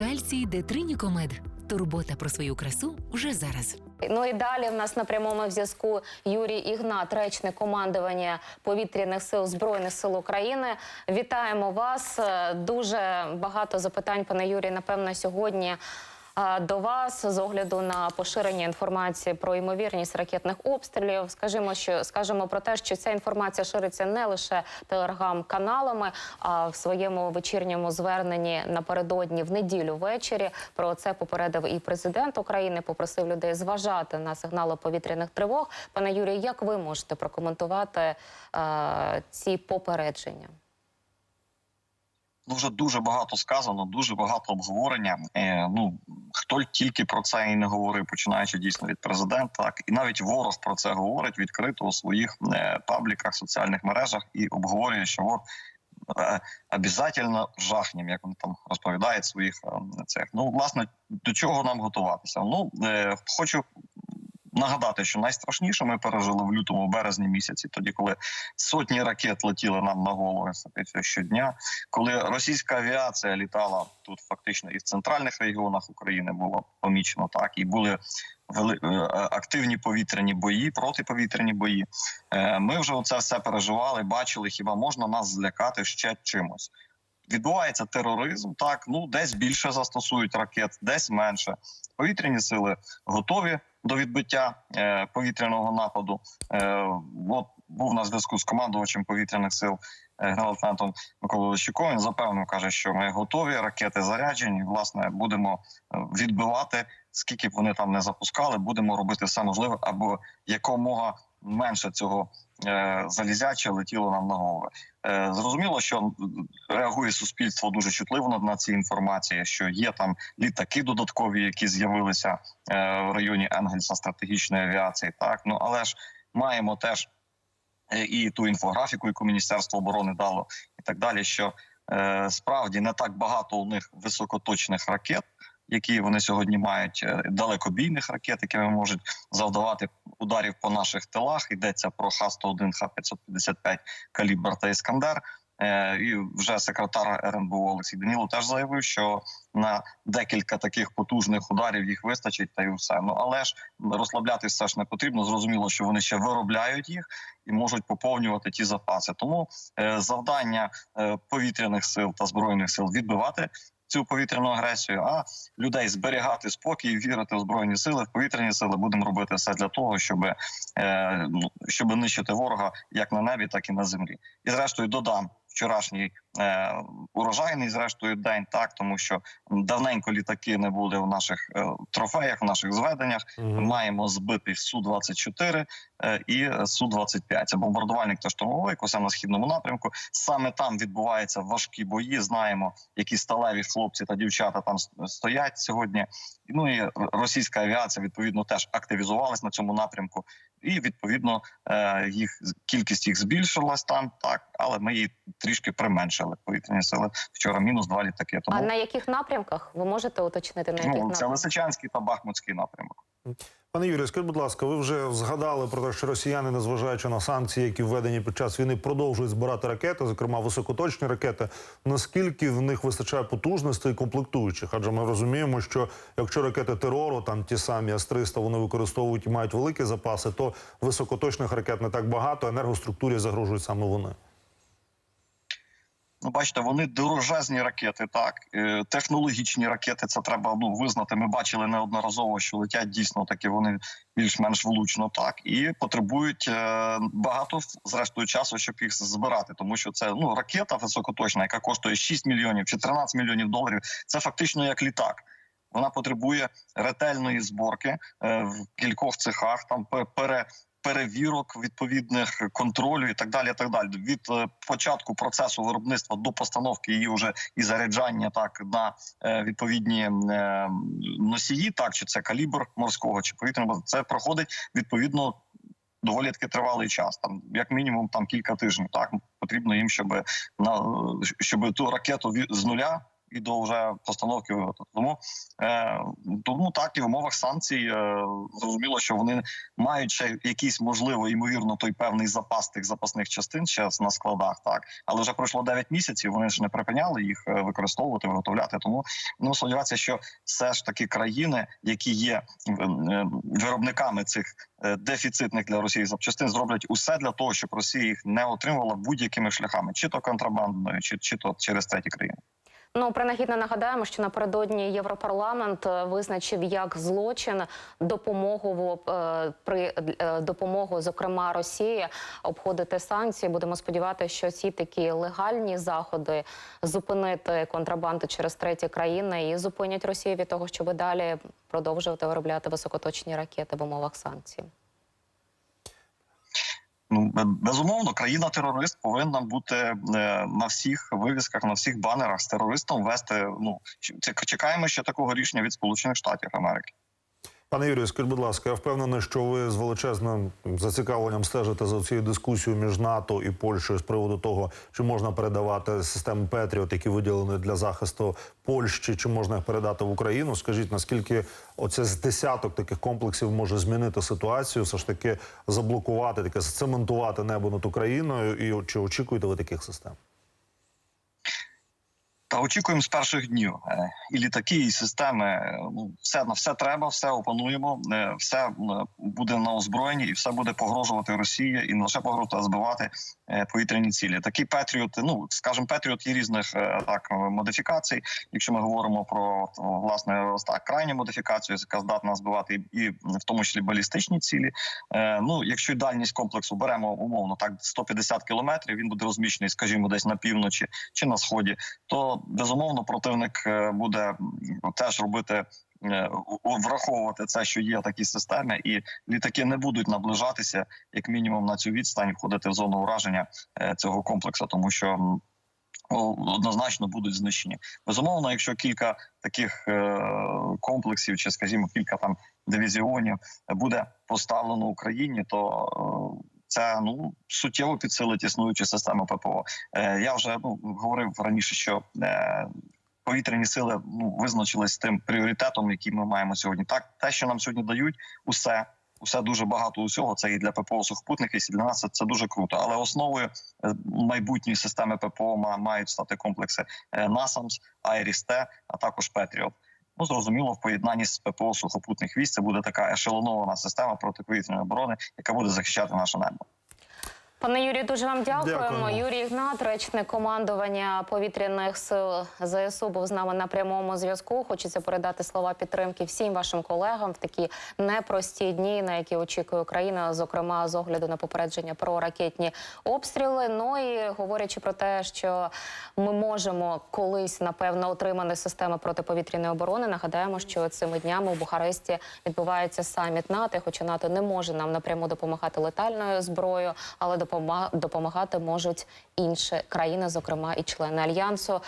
Кальцій Детринікомед. Турбота про свою красу вже зараз. Ну і далі в нас на прямому зв'язку Юрій Ігнат, речник командування повітряних сил збройних сил України. Вітаємо вас. Е, Дуже багато запитань, пане Юрій, напевно, сьогодні. До вас з огляду на поширення інформації про ймовірність ракетних обстрілів, скажімо, що скажемо про те, що ця інформація шириться не лише телеграм-каналами, а в своєму вечірньому зверненні напередодні в неділю ввечері. Про це попередив і президент України. Попросив людей зважати на сигнали повітряних тривог. Пане Юрію, як ви можете прокоментувати е, ці попередження? Ну, вже дуже багато сказано, дуже багато обговорення. Е, ну хто тільки про це і не говорив, починаючи дійсно від президента, так і навіть ворог про це говорить відкрито у своїх е, пабліках, соціальних мережах і обговорює, що от е, обязательно жахнем, як вони там розповідають своїх е, цих. Ну, власне, до чого нам готуватися? Ну хочу. Нагадати, що найстрашніше ми пережили в лютому березні місяці, тоді коли сотні ракет летіли нам на голови щодня, коли російська авіація літала тут, фактично і в центральних регіонах України було помічено так, і були е, активні повітряні бої, протиповітряні бої. Е, Ми вже оце все переживали, бачили, хіба можна нас злякати ще чимось. Відбувається тероризм, так ну десь більше застосують ракет, десь менше. Повітряні сили готові до відбиття е, повітряного нападу. Е, от був на зв'язку з командувачем повітряних сил е, генерал-лейтенантом Миколою Лещуком. Він запевнив, каже, що ми готові, ракети заряджені. Власне, будемо відбивати, скільки б вони там не запускали, будемо робити все можливе, або якомога менше цього е, залізяче летіло нам на голови. Е, зрозуміло, що реагує суспільство дуже чутливо на, ці інформації, що є там літаки додаткові, які з'явилися е, в районі Енгельса стратегічної авіації. Так ну але ж маємо теж і ту інфографіку, яку Міністерство оборони дало, і так далі. Що справді не так багато у них високоточних ракет. Які вони сьогодні мають далекобійних ракет, якими можуть завдавати ударів по наших тилах. Йдеться про Х-101, Х-555, Калібр та Іскандер. Е, І вже секретар РНБО Олексій Даніло теж заявив, що на декілька таких потужних ударів їх вистачить, та й все. Ну але ж розслаблятися все ж не потрібно. Зрозуміло, що вони ще виробляють їх і можуть поповнювати ті запаси. Тому е, завдання е, повітряних сил та збройних сил відбивати. Цю повітряну агресію, а людей зберігати спокій, вірити в збройні сили, в повітряні сили будемо робити все для того, щоб е, ну, щоб нищити ворога як на небі, так і на землі. І зрештою додам вчорашній е, урожайний, зрештою, день так, тому що давненько літаки не були в наших е, трофеях, в наших зведеннях. Ми маємо збитий су 24 е, і су 25 Це бомбардувальник та штурмовик усе на східному напрямку. Саме там відбуваються важкі бої. Знаємо, які сталеві хлопці та дівчата там стоять сьогодні. Ну і російська авіація відповідно теж активізувалась на цьому напрямку, і відповідно е, їх кількість їх збільшилась там, так але ми її трішки применшили. Повітряні сили вчора мінус два літаки. Тому А на яких напрямках ви можете уточнити на яких ну, це напрямках? Лисичанський та Бахмутський напрямок. Пане Юрію, скажіть, будь ласка, ви вже згадали про те, що росіяни, незважаючи на санкції, які введені під час війни, продовжують збирати ракети, зокрема високоточні ракети. Наскільки в них вистачає потужностей і комплектуючих? Адже ми розуміємо, що якщо ракети терору, там ті самі С-300, вони використовують і мають великі запаси, то високоточних ракет не так багато. Енергоструктурі загрожують саме вони. Ну, бачите, вони дорожезні ракети, так Е, технологічні ракети. Це треба ну визнати. Ми бачили неодноразово, що летять дійсно таки вони більш-менш влучно, так і потребують е, багато зрештою часу, щоб їх збирати, тому що це ну ракета високоточна, яка коштує 6 мільйонів чи 13 мільйонів доларів. Це фактично як літак. Вона потребує ретельної зборки е, в кількох цехах. Там пере перевірок відповідних контролю і так далі. Так далі від е, початку процесу виробництва до постановки її вже і заряджання так на е, відповідні е, носії, так чи це калібр морського чи повітряного, це проходить відповідно. Доволі таки тривалий час, там як мінімум там кілька тижнів. Так потрібно їм, щоб на щоб ту ракету з нуля і до вже постановки. Тому е, тому так і в умовах санкцій е, зрозуміло, що вони мають ще якийсь можливо ймовірно той певний запас тих запасних частин ще на складах. Так, але вже пройшло 9 місяців. Вони ж не припиняли їх е, використовувати, виготовляти. Тому ну сподіватися, що все ж таки країни, які є е, виробниками цих е, дефіцитних для Росії запчастин, зроблять усе для того, щоб Росія їх не отримувала будь-якими шляхами, чи то контрабандною, чи, чи то через треті країни. Ну, принагідно нагадаємо, що напередодні Європарламент е, визначив як злочин допомогу е, при е, допомогу, зокрема Росії, обходити санкції. Будемо сподіватися, що ці такі легальні заходи зупинити контрабанду через треті країни і зупинять Росію від того, щоб далі продовжувати виробляти високоточні ракети в умовах санкцій. Ну безумовно, країна-терорист повинна бути е, на всіх вивісках, на всіх банерах з терористом вести. Ну чекаємо ще такого рішення від Сполучених Штатів Америки. Пане Юрію, скажіть, будь ласка, я впевнений, що ви з величезним зацікавленням стежите за цією дискусією між НАТО і Польщею з приводу того, чи можна передавати системи Петріот, які виділені для захисту Польщі, чи можна їх передати в Україну. Скажіть, наскільки оце з десяток таких комплексів може змінити ситуацію, все ж таки заблокувати, таке зцементувати небо над Україною, і чи очікуєте ви таких систем? Та очікуємо з перших днів Е, і літаки, і системи. Ну все на все треба, все опануємо, е, все е, буде на озброєнні, і все буде погрожувати Росії і не лише погрожувати, а збивати повітряні цілі. Такі Петріот, ну скажімо, Петріот є різних так модифікацій. Якщо ми говоримо про власне так крайню модифікацію, яка здатна збивати і, в тому числі балістичні цілі. Ну, якщо дальність комплексу беремо умовно так 150 кілометрів, він буде розміщений, скажімо, десь на півночі чи на сході, то безумовно противник е, буде теж робити. е, Враховувати це, що є такі системи, і літаки не будуть наближатися як мінімум на цю відстань, входити в зону ураження е, цього комплексу, тому що однозначно будуть знищені. Безумовно, якщо кілька таких комплексів, чи скажімо, кілька там дивізіонів буде поставлено Україні, то це ну суттєво підсилить існуючі системи ППО. Е, я вже ну говорив раніше, що е, повітряні сили ну визначились тим пріоритетом, який ми маємо сьогодні. Так, те, що нам сьогодні дають, усе. Усе дуже багато усього. Це і для ППО сухопутних, і для нас це, дуже круто. Але основою е, майбутньої системи ППО ма- мають стати комплекси е, NASAMS, IRIS-T, а також Patriot. Ну зрозуміло, в поєднанні з ППО сухопутних військ це буде така ешелонована система протиповітряної оборони, яка буде захищати наше небо. Пане Юрію, дуже вам дякуємо. Дякуємо. Юрій Ігнат, речник командування повітряних сил ЗСУ, був з нами на прямому зв'язку. Хочеться передати слова підтримки всім вашим колегам в такі непрості дні, на які очікує Україна, зокрема з огляду на попередження про ракетні обстріли. Ну і говорячи про те, що ми можемо колись напевно отримати системи протиповітряної оборони. Нагадаємо, що цими днями у Бухаресті відбувається саміт НАТО. Хоча НАТО не може нам напряму допомагати летальною зброєю, але допома- допомагати можуть інші країни, зокрема і члени альянсу.